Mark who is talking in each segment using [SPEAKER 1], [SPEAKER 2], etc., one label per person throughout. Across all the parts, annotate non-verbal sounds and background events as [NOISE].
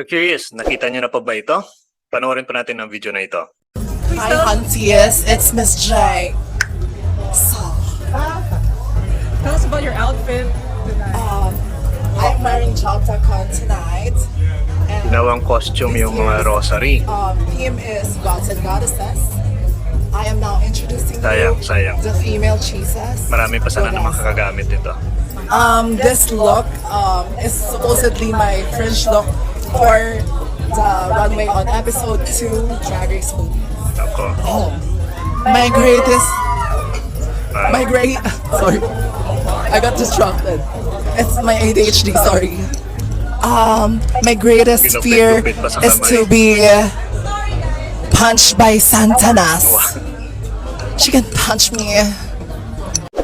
[SPEAKER 1] So curious, nakita niyo na pa ba ito? Panoorin pa natin ang video na ito.
[SPEAKER 2] Hi, Hunties. It's Miss J. So,
[SPEAKER 3] Tell us about your outfit tonight.
[SPEAKER 2] um, I'm wearing Jogtacon tonight. And
[SPEAKER 1] Ginawang costume yung mga rosary.
[SPEAKER 2] um, theme is Gods and Goddesses. I am now introducing
[SPEAKER 1] Sayang,
[SPEAKER 2] you
[SPEAKER 1] sayang.
[SPEAKER 2] the female Jesus.
[SPEAKER 1] Marami pa sana naman kakagamit nito.
[SPEAKER 2] Um, this look um, is supposedly my fringe look for the runway on episode 2 Drag Race movie.
[SPEAKER 1] Ako.
[SPEAKER 2] Oh, my greatest My great [LAUGHS] sorry. I got distracted. It's my ADHD, sorry. Um my greatest fear
[SPEAKER 1] Ginupit-gupit pa sa
[SPEAKER 2] is to be punched by Santanas. She can punch me.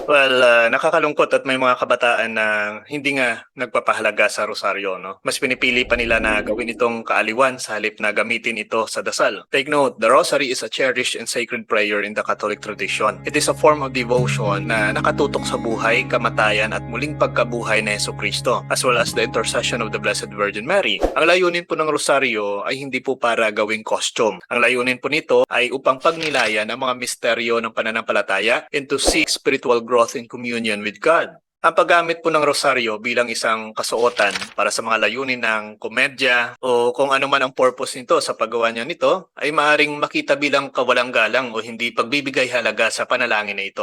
[SPEAKER 1] Well, ah, nakakalungkot at may mga kabataan na hindi nga nagpapahalaga sa rosaryo. No? Mas pinipili pa nila na gawin itong kaaliwan sa halip na gamitin ito sa dasal. Take note, the rosary is a cherished and sacred prayer in the Catholic tradition. It is a form of devotion na nakatutok sa buhay, kamatayan at muling pagkabuhay na Yeso Kristo, as well as the intercession of the Blessed Virgin Mary. Ang layunin po ng rosaryo ay hindi po para gawing costume. Ang layunin po nito ay upang pagnilayan ang mga misteryo ng pananampalataya and to seek spiritual growth in communion with God. Ang paggamit po ng rosaryo bilang isang kasuotan para sa mga layunin ng komedya o kung ano man ang purpose nito sa paggawa niya nito ay maaring makita bilang kawalang galang o hindi pagbibigay halaga sa panalangin na ito.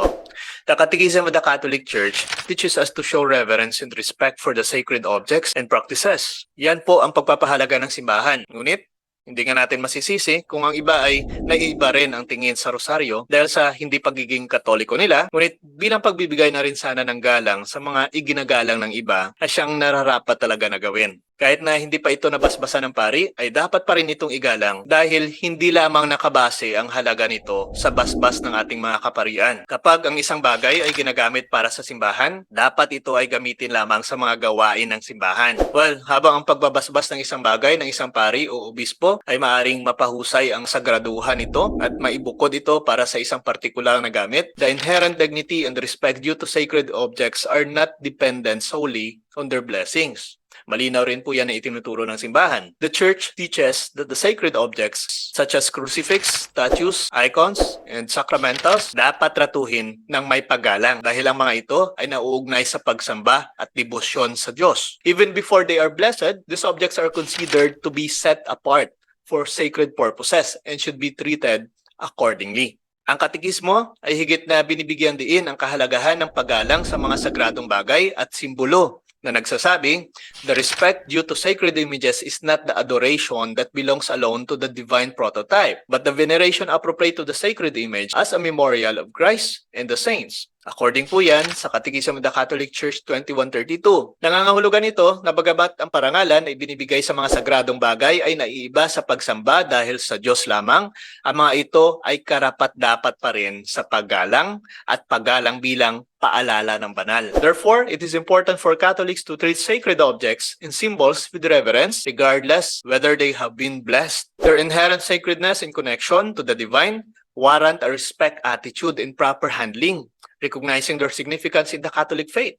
[SPEAKER 1] The Catechism of the Catholic Church teaches us to show reverence and respect for the sacred objects and practices. Yan po ang pagpapahalaga ng simbahan. Ngunit, hindi nga natin masisisi kung ang iba ay naiiba rin ang tingin sa rosaryo dahil sa hindi pagiging katoliko nila. Ngunit bilang pagbibigay na rin sana ng galang sa mga iginagalang ng iba na siyang nararapat talaga na gawin. Kahit na hindi pa ito nabasbasa ng pari, ay dapat pa rin itong igalang dahil hindi lamang nakabase ang halaga nito sa basbas ng ating mga kaparian. Kapag ang isang bagay ay ginagamit para sa simbahan, dapat ito ay gamitin lamang sa mga gawain ng simbahan. Well, habang ang pagbabasbas ng isang bagay ng isang pari o obispo ay maaring mapahusay ang sagraduhan nito at maibukod ito para sa isang partikular na gamit, the inherent dignity and respect due to sacred objects are not dependent solely on their blessings. Malinaw rin po yan na itinuturo ng simbahan. The church teaches that the sacred objects such as crucifix, statues, icons, and sacramentals dapat tratuhin ng may paggalang dahil ang mga ito ay nauugnay sa pagsamba at debosyon sa Diyos. Even before they are blessed, these objects are considered to be set apart for sacred purposes and should be treated accordingly. Ang katikismo ay higit na binibigyan diin ang kahalagahan ng paggalang sa mga sagradong bagay at simbolo na nagsasabing, the respect due to sacred images is not the adoration that belongs alone to the divine prototype, but the veneration appropriate to the sacred image as a memorial of Christ and the saints. According po yan sa Catechism of the Catholic Church 2132. Nangangahulugan ito na bagamat ang parangalan ay binibigay sa mga sagradong bagay ay naiiba sa pagsamba dahil sa Diyos lamang, ang mga ito ay karapat-dapat pa rin sa paggalang at paggalang bilang paalala ng banal. Therefore, it is important for Catholics to treat sacred objects and symbols with reverence regardless whether they have been blessed. Their inherent sacredness in connection to the divine warrant a respect attitude and proper handling, recognizing their significance in the Catholic faith.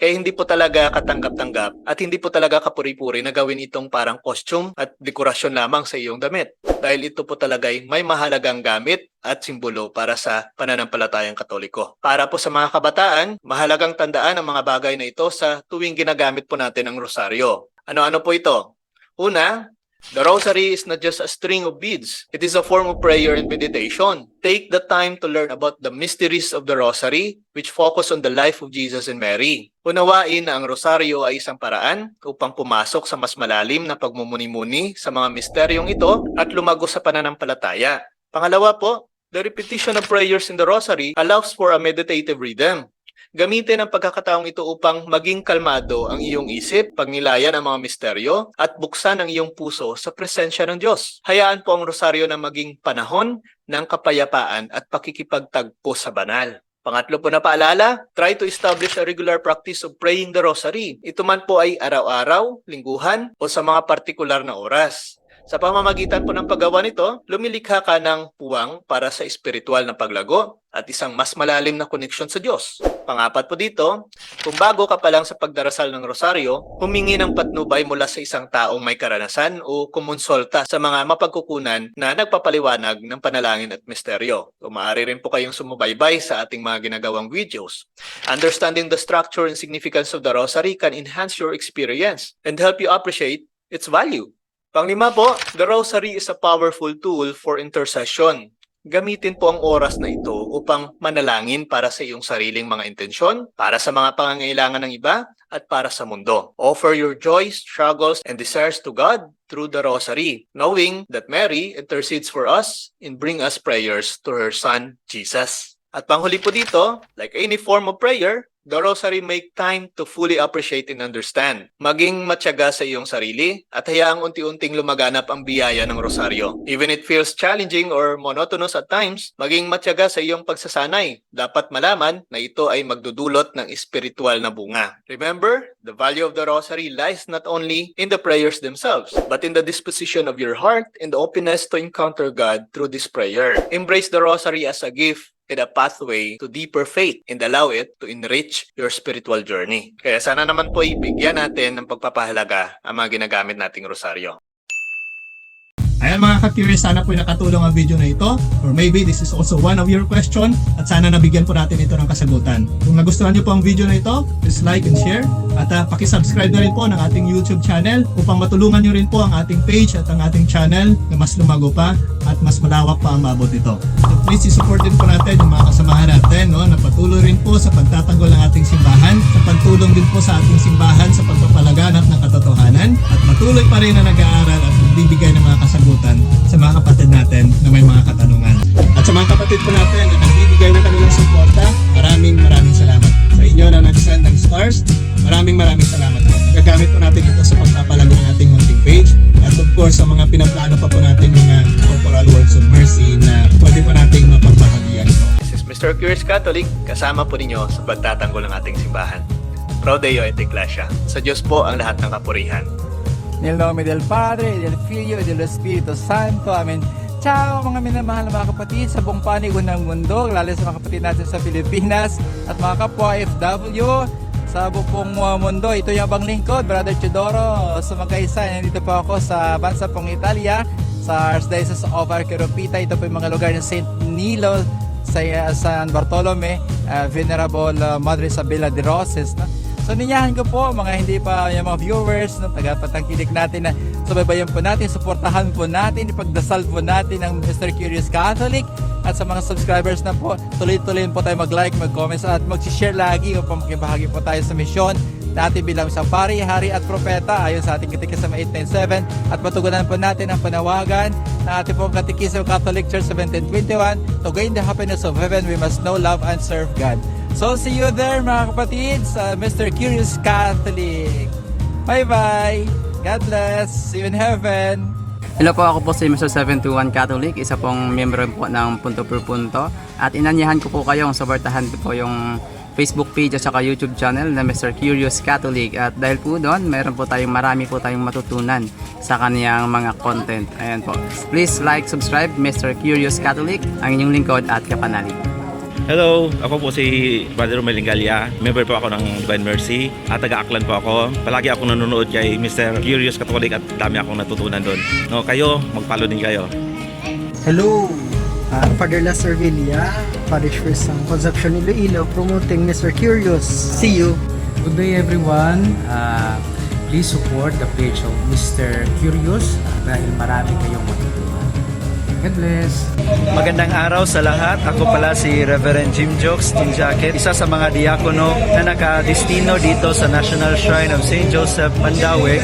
[SPEAKER 1] Kaya hindi po talaga katanggap-tanggap at hindi po talaga kapuri-puri na gawin itong parang costume at dekorasyon lamang sa iyong damit. Dahil ito po talaga ay may mahalagang gamit at simbolo para sa pananampalatayang katoliko. Para po sa mga kabataan, mahalagang tandaan ang mga bagay na ito sa tuwing ginagamit po natin ang rosaryo. Ano-ano po ito? Una, The rosary is not just a string of beads. It is a form of prayer and meditation. Take the time to learn about the mysteries of the rosary, which focus on the life of Jesus and Mary. Unawain na ang rosaryo ay isang paraan upang pumasok sa mas malalim na pagmumuni-muni sa mga misteryong ito at lumago sa pananampalataya. Pangalawa po, the repetition of prayers in the rosary allows for a meditative rhythm. Gamitin ang pagkakataong ito upang maging kalmado ang iyong isip, pagnilayan ang mga misteryo, at buksan ang iyong puso sa presensya ng Diyos. Hayaan po ang rosaryo na maging panahon ng kapayapaan at pakikipagtagpo sa banal. Pangatlo po na paalala, try to establish a regular practice of praying the rosary. Ito man po ay araw-araw, lingguhan, o sa mga partikular na oras. Sa pamamagitan po ng paggawa nito, lumilikha ka ng puwang para sa espiritual na paglago at isang mas malalim na koneksyon sa Diyos. Pangapat po dito, kung bago ka pa lang sa pagdarasal ng rosaryo, humingi ng patnubay mula sa isang taong may karanasan o kumonsulta sa mga mapagkukunan na nagpapaliwanag ng panalangin at misteryo. O maaari rin po kayong sumubaybay sa ating mga ginagawang videos. Understanding the structure and significance of the rosary can enhance your experience and help you appreciate its value. Panglima po, the rosary is a powerful tool for intercession. Gamitin po ang oras na ito upang manalangin para sa iyong sariling mga intensyon, para sa mga pangangailangan ng iba, at para sa mundo. Offer your joys, struggles, and desires to God through the rosary, knowing that Mary intercedes for us and bring us prayers to her Son, Jesus. At panghuli po dito, like any form of prayer, the rosary make time to fully appreciate and understand. Maging matyaga sa iyong sarili at hayaang unti-unting lumaganap ang biyaya ng rosaryo. Even it feels challenging or monotonous at times, maging matyaga sa iyong pagsasanay. Dapat malaman na ito ay magdudulot ng espiritual na bunga. Remember, the value of the rosary lies not only in the prayers themselves, but in the disposition of your heart and the openness to encounter God through this prayer. Embrace the rosary as a gift and a pathway to deeper faith and allow it to enrich your spiritual journey. Kaya sana naman po ibigyan natin ng pagpapahalaga ang mga ginagamit nating rosaryo.
[SPEAKER 4] Ayan mga ka-curious, sana po nakatulong ang video na ito or maybe this is also one of your question at sana nabigyan po natin ito ng kasagutan. Kung nagustuhan niyo po ang video na ito, please like and share at uh, pakisubscribe na rin po ng ating YouTube channel upang matulungan niyo rin po ang ating page at ang ating channel na mas lumago pa at mas malawak pa ang mabot ito. So please support din po natin yung mga kasamahan natin no, na patuloy rin po sa pagtatanggol ng ating simbahan, sa pagtulong din po sa ating simbahan sa pagpapalaganap ng katotohanan at patuloy pa rin na nag-aaral at nagbibigay ng mga kasagutan sa mga kapatid natin na may mga katanungan. At sa mga kapatid po natin na nagbibigay ng kanilang suporta, maraming maraming salamat. Sa inyo na nag-send ng stars, maraming maraming salamat po
[SPEAKER 1] Mr. Curious Catholic, kasama po ninyo sa pagtatanggol ng ating simbahan. Pro Deo et Iglesia. Sa Diyos po ang lahat ng kapurihan.
[SPEAKER 5] Nel nome del Padre, del Figlio, e dello Spirito Santo. Amen. Ciao mga minamahal na mga kapatid sa buong panig ng mundo, lalo sa mga kapatid natin sa Pilipinas at mga kapwa FW sa buong mundo. Ito yung abang lingkod, Brother Chidoro. So magkaisa, nandito po ako sa bansa pong Italia, sa Archdiocese of Arqueropita. Ito po yung mga lugar ng St. Nilo, sa uh, San Bartolome, uh, Venerable uh, Madre Isabella de Roses. No? So ninyahan ko po mga hindi pa yung mga viewers no, tagapatangkilik natin na subaybayan po natin, suportahan po natin, ipagdasal po natin ang Mr. Curious Catholic at sa mga subscribers na po, tuloy-tuloy po tayo mag-like, mag-comment at mag-share lagi upang makibahagi po tayo sa misyon natin bilang isang pari, hari at propeta ayon sa ating katikisama 897 at patugunan po natin ang panawagan na ating pong katikisama Catholic Church 1721 to gain the happiness of heaven we must know, love and serve God. So see you there mga kapatid sa Mr. Curious Catholic. Bye-bye! God bless! See you in heaven!
[SPEAKER 6] Hello po, ako po si Mr. 721 Catholic, isa pong miyembro po ng Punto per Punto. At inanyahan ko po kayong suportahan po yung Facebook page at saka YouTube channel na Mr. Curious Catholic. At dahil po doon, meron po tayong marami po tayong matutunan sa kaniyang mga content. Ayan po. Please like, subscribe, Mr. Curious Catholic, ang inyong lingkod at kapanalig.
[SPEAKER 7] Hello, ako po si Brother Melingalia. Member po ako ng Divine Mercy at taga-Aklan po ako. Palagi ako nanonood kay Mr. Curious Catholic at dami akong natutunan doon. No, kayo, mag-follow din kayo.
[SPEAKER 8] Hello, uh, Father La Servilia, Parish Priest ng Concepcion Iloilo, promoting Mr. Curious. See you!
[SPEAKER 9] Good day everyone. Uh, please support the page of Mr. Curious uh, dahil marami kayong matutunan. God bless.
[SPEAKER 10] Magandang araw sa lahat. Ako pala si Reverend Jim Jokes Team Jacket, isa sa mga diakono na nakadestino dito sa National Shrine of St. Joseph Mandawi.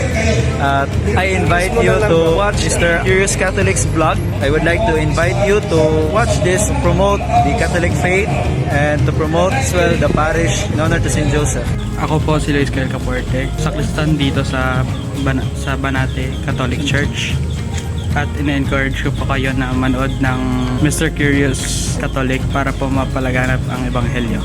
[SPEAKER 10] At I invite you to watch Mr. Curious Catholic's vlog. I would like to invite you to watch this, promote the Catholic faith, and to promote as well the parish in honor to St. Joseph.
[SPEAKER 11] Ako po si Luis Gael Capuerte, sakristan dito sa Bana- sa Banate Catholic Church. At ina-encourage ko po kayo na manood ng Mr. Curious Catholic para po mapalaganap ang Ebanghelyo.